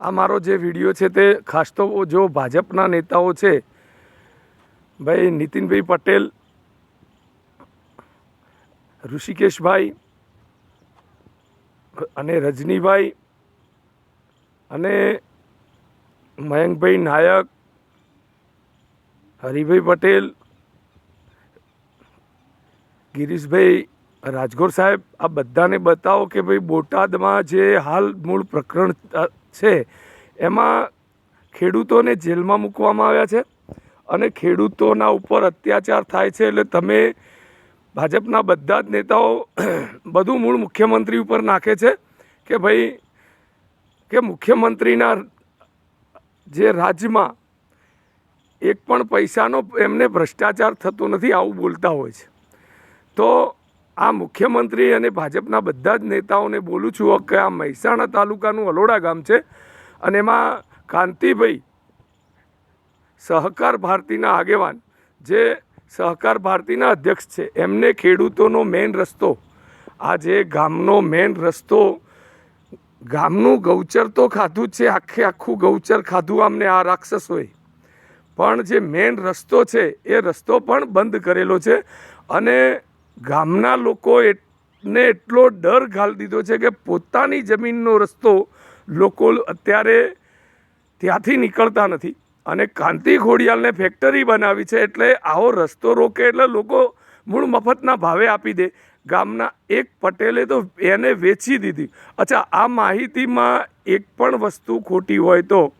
આ મારો જે વીડિયો છે તે ખાસ તો જો ભાજપના નેતાઓ છે, ભાઈ નીતિનભાઈ પટેલ, ઋષિકેશભાઈ અને રજનીભાઈ અને મયંકભાઈ નાયક, હરિભાઈ પટેલ, ગિરીશભાઈ રાજગોર સાહેબ, આ બધાને બતાવો કે ભાઈ બોટાદમાં જે હાલ મૂળ પ્રકરણ છે. એમાં ખેડૂતોને જેલમાં મૂકવામાં આવ્યા છે અને ખેડૂતોના ઉપર અત્યાચાર થાય છે એટલે તમે ભાજપના બધા જ નેતાઓ બધું મૂળ મુખ્યમંત્રી ઉપર નાખે છે કે ભાઈ, કે મુખ્યમંત્રીના જે રાજ્યમાં એક પણ પૈસાનો એમને ભ્રષ્ટાચાર થતો નથી આવું બોલતા હોય છે. તો આ મુખ્યમંત્રી અને ભાજપના બધા જ નેતાઓને બોલું છું કે આ મહેસાણા તાલુકાનું અલોડા ગામ છે અને એમાં કાંતિભાઈ સહકાર ભારતીના આગેવાન જે સહકાર ભારતીના અધ્યક્ષ છે, એમને ખેડૂતોનો મેઇન રસ્તો, આ જે ગામનો મેઇન રસ્તો, ગામનું ગૌચર તો ખાધું છે, આખે આખું ગૌચર ખાધું આમને આ રાક્ષસોએ. પણ જે મેઇન રસ્તો છે, એ રસ્તો પણ બંધ કરેલો છે અને ગામના લોકો ને એટલો ડર ઘાલી દીધો છે કે પોતાની જમીનનો રસ્તો લોકો અત્યારે ત્યાંથી નીકળતા નથી. અને કાંતિ ખોડિયાલને ફેક્ટરી બનાવી છે એટલે આવો રસ્તો રોકે એટલે લોકો મૂળ મફતના ભાવે આપી દે. ગામના એક પટેલે તો એને વેચી દીધી. અચ્છા, આ માહિતીમાં એક પણ વસ્તુ ખોટી હોય તો?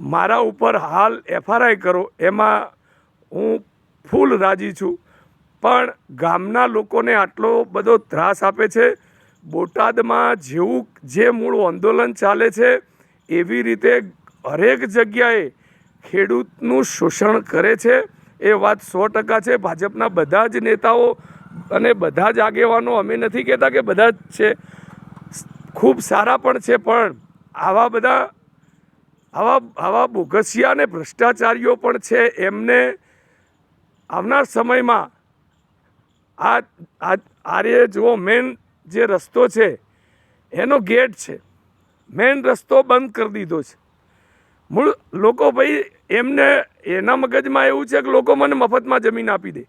મારા ઉપર હાલ એફઆરઆઈ કરો. એમાં હું ફૂલ રાજી છું. પણ ગામના લોકોને આટલો બધો ત્રાસ આપે છે? બોટાદમાં જેવું જે મૂળ આંદોલન ચાલે છે, એવી રીતે હરેક જગ્યાએ ખેડૂતનું શોષણ કરે છે? એ વાત સો ટકા છે. ભાજપના બધા જ નેતાઓ અને બધા જ આગેવાનો અમે નથી કહેતા કે બધા જ છે. ખૂબ સારા પણ છે, પણ આવા બધા, આવા આવા બોગસિયા અને ભ્રષ્ટાચારીઓ પણ છે. એમને આવનાર સમયમાં આ આ આર્ય જુઓ મેન જે રસ્તો છે, એનો ગેટ છે. મેન રસ્તો બંધ કરી દીધો છે. મૂળ લોકો ભાઈ એમને એના મગજમાં એવું છે કે લોકો મને મફતમાં જમીન આપી દે.